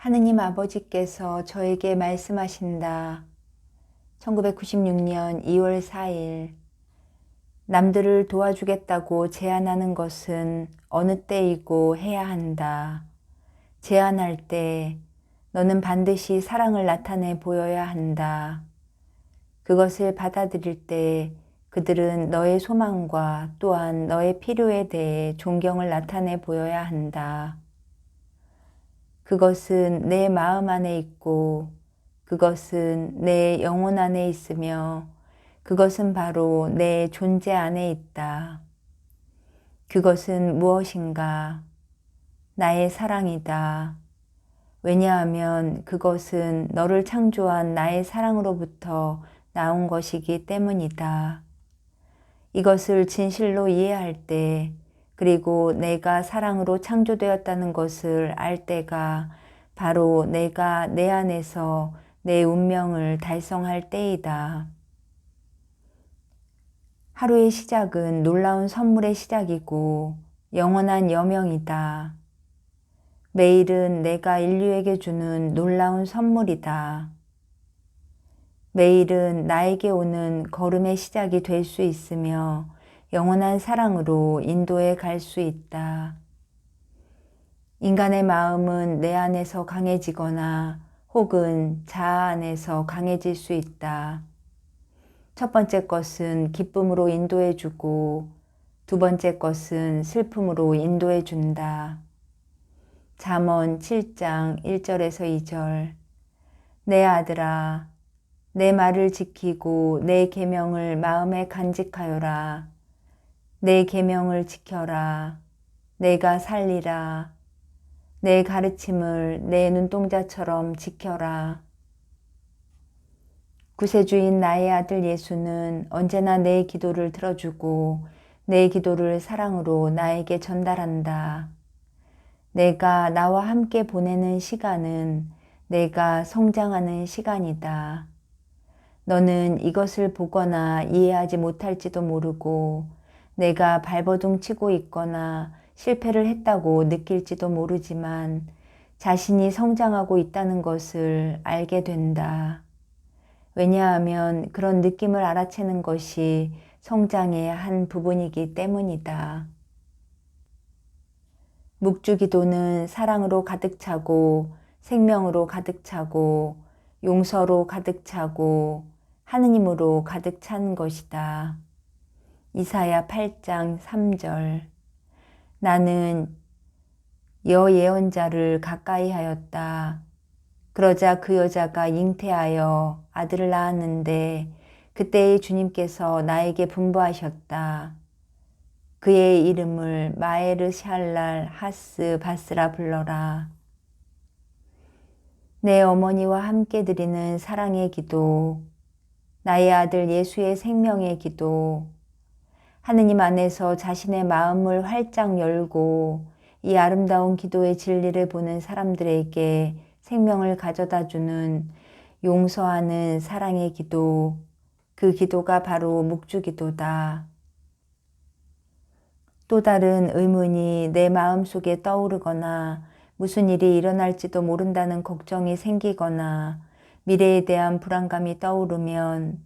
하느님 아버지께서 저에게 말씀하신다. 1996년 2월 4일 남들을 도와주겠다고 제안하는 것은 어느 때이고 해야 한다. 제안할 때 너는 반드시 사랑을 나타내 보여야 한다. 그것을 받아들일 때 그들은 너의 소망과 또한 너의 필요에 대해 존경을 나타내 보여야 한다. 그것은 내 마음 안에 있고 그것은 내 영혼 안에 있으며 그것은 바로 내 존재 안에 있다. 그것은 무엇인가? 나의 사랑이다. 왜냐하면 그것은 너를 창조한 나의 사랑으로부터 나온 것이기 때문이다. 이것을 진실로 이해할 때, 그리고 내가 사랑으로 창조되었다는 것을 알 때가 바로 내가 내 안에서 내 운명을 달성할 때이다. 하루의 시작은 놀라운 선물의 시작이고 영원한 여명이다. 매일은 내가 인류에게 주는 놀라운 선물이다. 매일은 나에게 오는 걸음의 시작이 될 수 있으며 영원한 사랑으로 인도에 갈수 있다. 인간의 마음은 내 안에서 강해지거나 혹은 자아 안에서 강해질 수 있다. 첫 번째 것은 기쁨으로 인도해 주고 두 번째 것은 슬픔으로 인도해 준다. 잠언 7장 1절에서 2절 내 아들아 내 말을 지키고 내 계명을 마음에 간직하여라 내 계명을 지켜라 내가 살리라 내 가르침을 내 눈동자처럼 지켜라 구세주인 나의 아들 예수는 언제나 내 기도를 들어주고 내 기도를 사랑으로 나에게 전달한다. 내가 나와 함께 보내는 시간은 내가 성장하는 시간이다. 너는 이것을 보거나 이해하지 못할지도 모르고 내가 발버둥 치고 있거나 실패를 했다고 느낄지도 모르지만 자신이 성장하고 있다는 것을 알게 된다. 왜냐하면 그런 느낌을 알아채는 것이 성장의 한 부분이기 때문이다. 묵주기도는 사랑으로 가득 차고 생명으로 가득 차고 용서로 가득 차고 하느님으로 가득 찬 것이다. 이사야 8장 3절 나는 여 예언자를 가까이 하였다. 그러자 그 여자가 잉태하여 아들을 낳았는데 그때의 주님께서 나에게 분부하셨다. 그의 이름을 마에르 샬랄 하스 바스라 불러라. 내 어머니와 함께 드리는 사랑의 기도, 나의 아들 예수의 생명의 기도, 하느님 안에서 자신의 마음을 활짝 열고 이 아름다운 기도의 진리를 보는 사람들에게 생명을 가져다 주는 용서하는 사랑의 기도, 그 기도가 바로 묵주 기도다. 또 다른 의문이 내 마음 속에 떠오르거나 무슨 일이 일어날지도 모른다는 걱정이 생기거나 미래에 대한 불안감이 떠오르면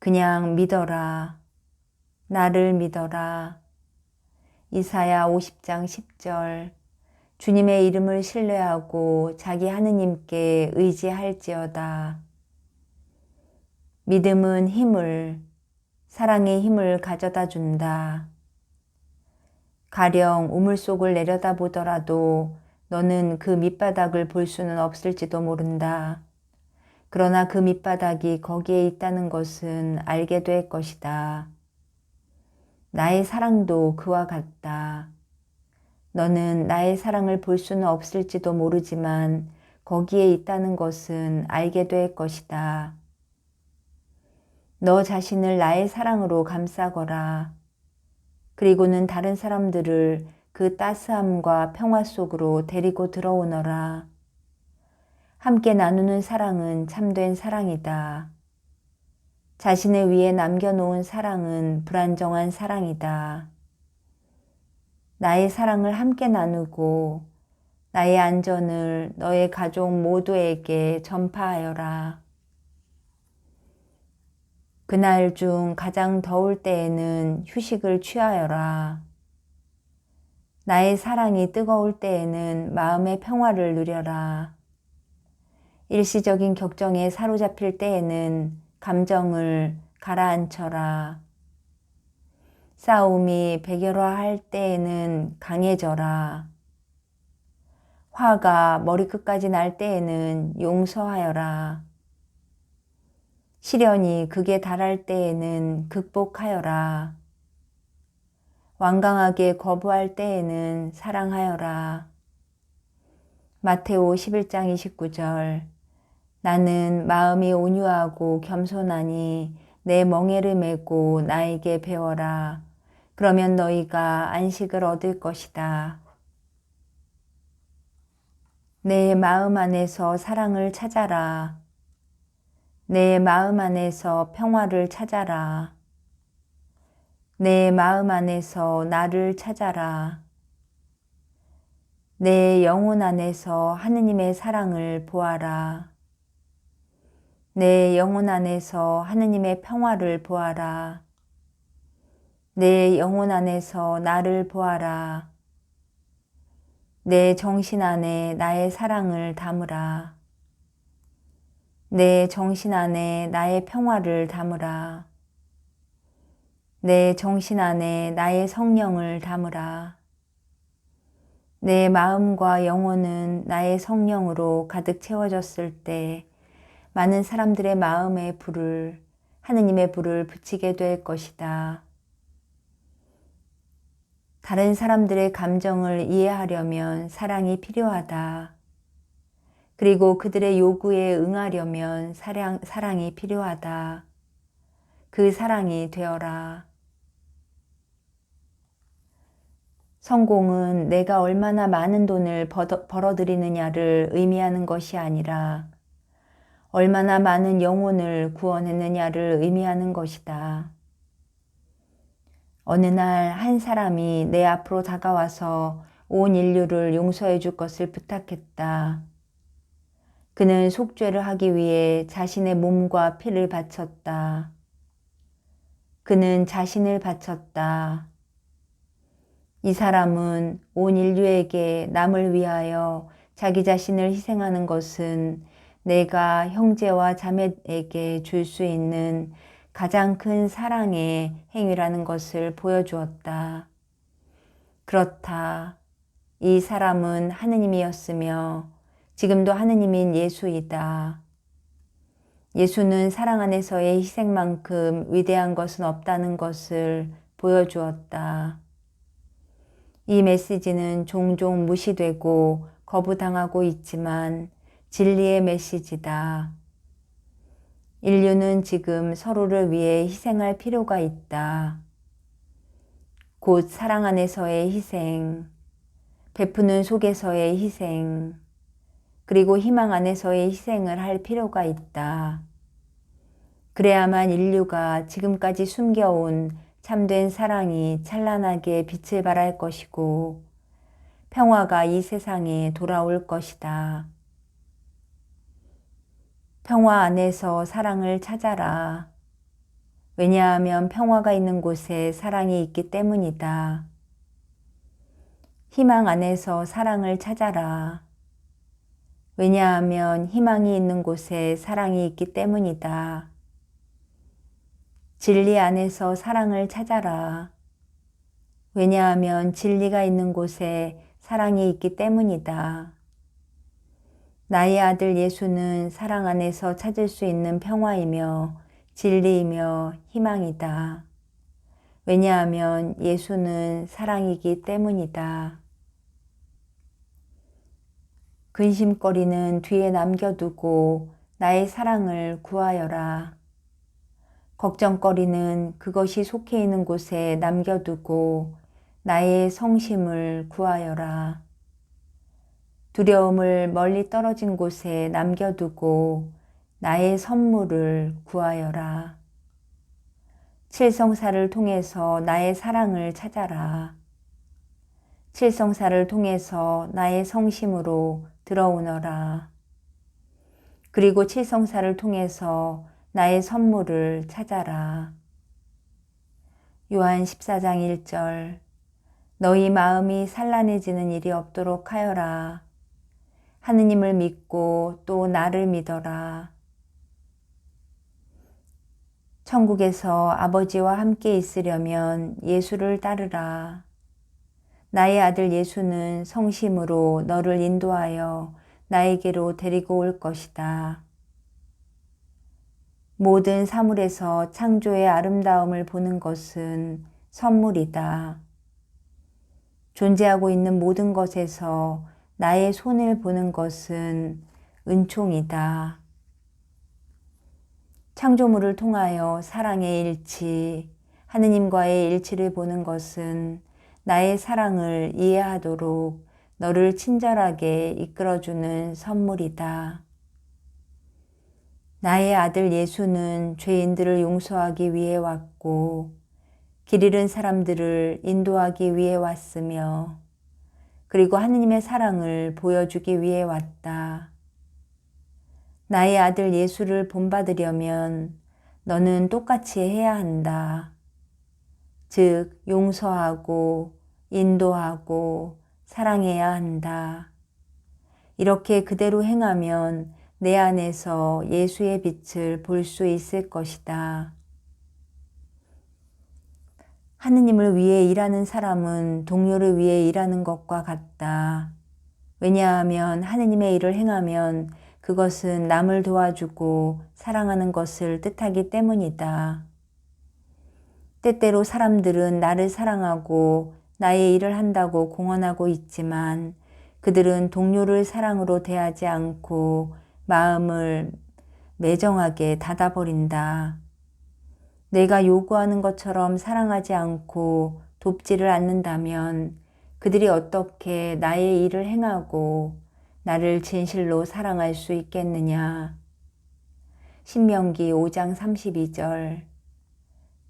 그냥 믿어라. 나를 믿어라. 이사야 50장 10절 주님의 이름을 신뢰하고 자기 하느님께 의지할지어다. 믿음은 힘을, 사랑의 힘을 가져다 준다. 가령 우물 속을 내려다 보더라도 너는 그 밑바닥을 볼 수는 없을지도 모른다. 그러나 그 밑바닥이 거기에 있다는 것은 알게 될 것이다. 나의 사랑도 그와 같다. 너는 나의 사랑을 볼 수는 없을지도 모르지만 거기에 있다는 것은 알게 될 것이다. 너 자신을 나의 사랑으로 감싸거라. 그리고는 다른 사람들을 그 따스함과 평화 속으로 데리고 들어오너라. 함께 나누는 사랑은 참된 사랑이다. 자신의 위에 남겨놓은 사랑은 불안정한 사랑이다. 나의 사랑을 함께 나누고 나의 안전을 너의 가족 모두에게 전파하여라. 그날 중 가장 더울 때에는 휴식을 취하여라. 나의 사랑이 뜨거울 때에는 마음의 평화를 누려라. 일시적인 격정에 사로잡힐 때에는 감정을 가라앉혀라. 싸움이 백열화할 때에는 강해져라. 화가 머리끝까지 날 때에는 용서하여라. 시련이 극에 달할 때에는 극복하여라. 완강하게 거부할 때에는 사랑하여라. 마테오 11장 29절 나는 마음이 온유하고 겸손하니 내 멍에를 메고 나에게 배워라. 그러면 너희가 안식을 얻을 것이다. 내 마음 안에서 사랑을 찾아라. 내 마음 안에서 평화를 찾아라. 내 마음 안에서 나를 찾아라. 내 영혼 안에서 하느님의 사랑을 보아라. 내 영혼 안에서 하느님의 평화를 보아라. 내 영혼 안에서 나를 보아라. 내 정신 안에 나의 사랑을 담으라. 내 정신 안에 나의 평화를 담으라. 내 정신 안에 나의 성령을 담으라. 내 마음과 영혼은 나의 성령으로 가득 채워졌을 때 많은 사람들의 마음에 불을, 하느님의 불을 붙이게 될 것이다. 다른 사람들의 감정을 이해하려면 사랑이 필요하다. 그리고 그들의 요구에 응하려면 사랑, 사랑이 필요하다. 그 사랑이 되어라. 성공은 내가 얼마나 많은 돈을 벌어들이느냐를 의미하는 것이 아니라 얼마나 많은 영혼을 구원했느냐를 의미하는 것이다. 어느 날 한 사람이 내 앞으로 다가와서 온 인류를 용서해 줄 것을 부탁했다. 그는 속죄를 하기 위해 자신의 몸과 피를 바쳤다. 그는 자신을 바쳤다. 이 사람은 온 인류에게 남을 위하여 자기 자신을 희생하는 것은 내가 형제와 자매에게 줄 수 있는 가장 큰 사랑의 행위라는 것을 보여주었다. 그렇다. 이 사람은 하느님이었으며 지금도 하느님인 예수이다. 예수는 사랑 안에서의 희생만큼 위대한 것은 없다는 것을 보여주었다. 이 메시지는 종종 무시되고 거부당하고 있지만 진리의 메시지다. 인류는 지금 서로를 위해 희생할 필요가 있다. 곧 사랑 안에서의 희생, 베푸는 속에서의 희생, 그리고 희망 안에서의 희생을 할 필요가 있다. 그래야만 인류가 지금까지 숨겨온 참된 사랑이 찬란하게 빛을 발할 것이고 평화가 이 세상에 돌아올 것이다. 평화 안에서 사랑을 찾아라. 왜냐하면 평화가 있는 곳에 사랑이 있기 때문이다. 희망 안에서 사랑을 찾아라. 왜냐하면 희망이 있는 곳에 사랑이 있기 때문이다. 진리 안에서 사랑을 찾아라. 왜냐하면 진리가 있는 곳에 사랑이 있기 때문이다. 나의 아들 예수는 사랑 안에서 찾을 수 있는 평화이며 진리이며 희망이다. 왜냐하면 예수는 사랑이기 때문이다. 근심거리는 뒤에 남겨두고 나의 사랑을 구하여라. 걱정거리는 그것이 속해 있는 곳에 남겨두고 나의 성심을 구하여라. 두려움을 멀리 떨어진 곳에 남겨두고 나의 선물을 구하여라. 칠성사를 통해서 나의 사랑을 찾아라. 칠성사를 통해서 나의 성심으로 들어오너라. 그리고 칠성사를 통해서 나의 선물을 찾아라. 요한 14장 1절 너희 마음이 산란해지는 일이 없도록 하여라. 하느님을 믿고 또 나를 믿어라. 천국에서 아버지와 함께 있으려면 예수를 따르라. 나의 아들 예수는 성심으로 너를 인도하여 나에게로 데리고 올 것이다. 모든 사물에서 창조의 아름다움을 보는 것은 선물이다. 존재하고 있는 모든 것에서 나의 손을 보는 것은 은총이다. 창조물을 통하여 사랑의 일치, 하느님과의 일치를 보는 것은 나의 사랑을 이해하도록 너를 친절하게 이끌어주는 선물이다. 나의 아들 예수는 죄인들을 용서하기 위해 왔고, 길 잃은 사람들을 인도하기 위해 왔으며, 그리고 하느님의 사랑을 보여주기 위해 왔다. 나의 아들 예수를 본받으려면 너는 똑같이 해야 한다. 즉, 용서하고, 인도하고, 사랑해야 한다. 이렇게 그대로 행하면 내 안에서 예수의 빛을 볼 수 있을 것이다. 하느님을 위해 일하는 사람은 동료를 위해 일하는 것과 같다. 왜냐하면 하느님의 일을 행하면 그것은 남을 도와주고 사랑하는 것을 뜻하기 때문이다. 때때로 사람들은 나를 사랑하고 나의 일을 한다고 공언하고 있지만 그들은 동료를 사랑으로 대하지 않고 마음을 매정하게 닫아버린다. 내가 요구하는 것처럼 사랑하지 않고 돕지를 않는다면 그들이 어떻게 나의 일을 행하고 나를 진실로 사랑할 수 있겠느냐. 신명기 5장 32절.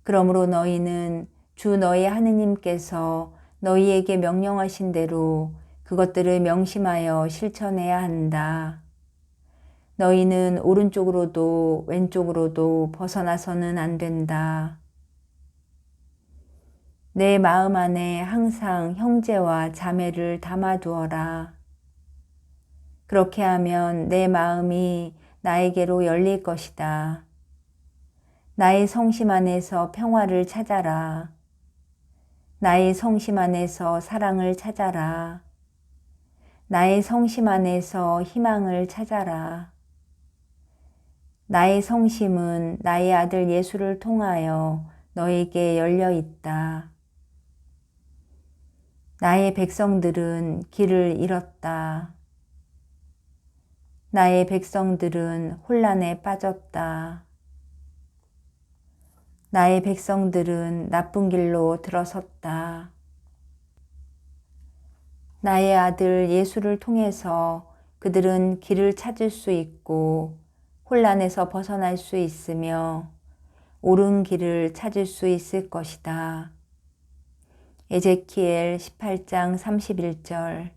그러므로 너희는 주 너희 하느님께서 너희에게 명령하신 대로 그것들을 명심하여 실천해야 한다. 너희는 오른쪽으로도 왼쪽으로도 벗어나서는 안 된다. 내 마음 안에 항상 형제와 자매를 담아두어라. 그렇게 하면 내 마음이 나에게로 열릴 것이다. 나의 성심 안에서 평화를 찾아라. 나의 성심 안에서 사랑을 찾아라. 나의 성심 안에서 희망을 찾아라. 나의 성심은 나의 아들 예수를 통하여 너에게 열려 있다. 나의 백성들은 길을 잃었다. 나의 백성들은 혼란에 빠졌다. 나의 백성들은 나쁜 길로 들어섰다. 나의 아들 예수를 통해서 그들은 길을 찾을 수 있고 혼란에서 벗어날 수 있으며 옳은 길을 찾을 수 있을 것이다. 에제키엘 18장 31절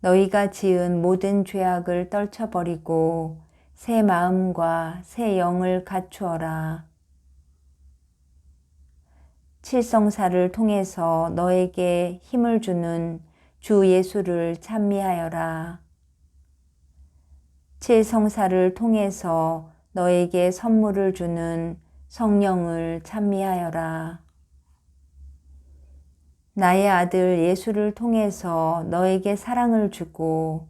너희가 지은 모든 죄악을 떨쳐버리고 새 마음과 새 영을 갖추어라. 칠성사를 통해서 너에게 힘을 주는 주 예수를 찬미하여라. 칠성사를 통해서 너에게 선물을 주는 성령을 찬미하여라. 나의 아들 예수를 통해서 너에게 사랑을 주고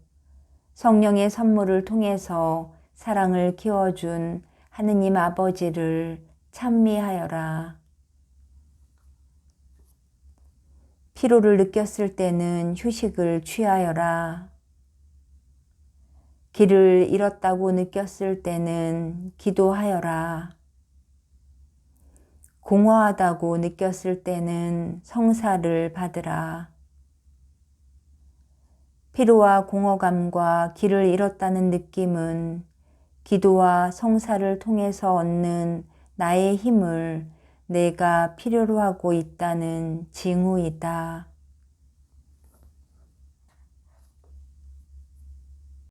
성령의 선물을 통해서 사랑을 키워준 하느님 아버지를 찬미하여라. 피로를 느꼈을 때는 휴식을 취하여라. 길을 잃었다고 느꼈을 때는 기도하여라. 공허하다고 느꼈을 때는 성사를 받으라. 피로와 공허감과 길을 잃었다는 느낌은 기도와 성사를 통해서 얻는 나의 힘을 내가 필요로 하고 있다는 징후이다.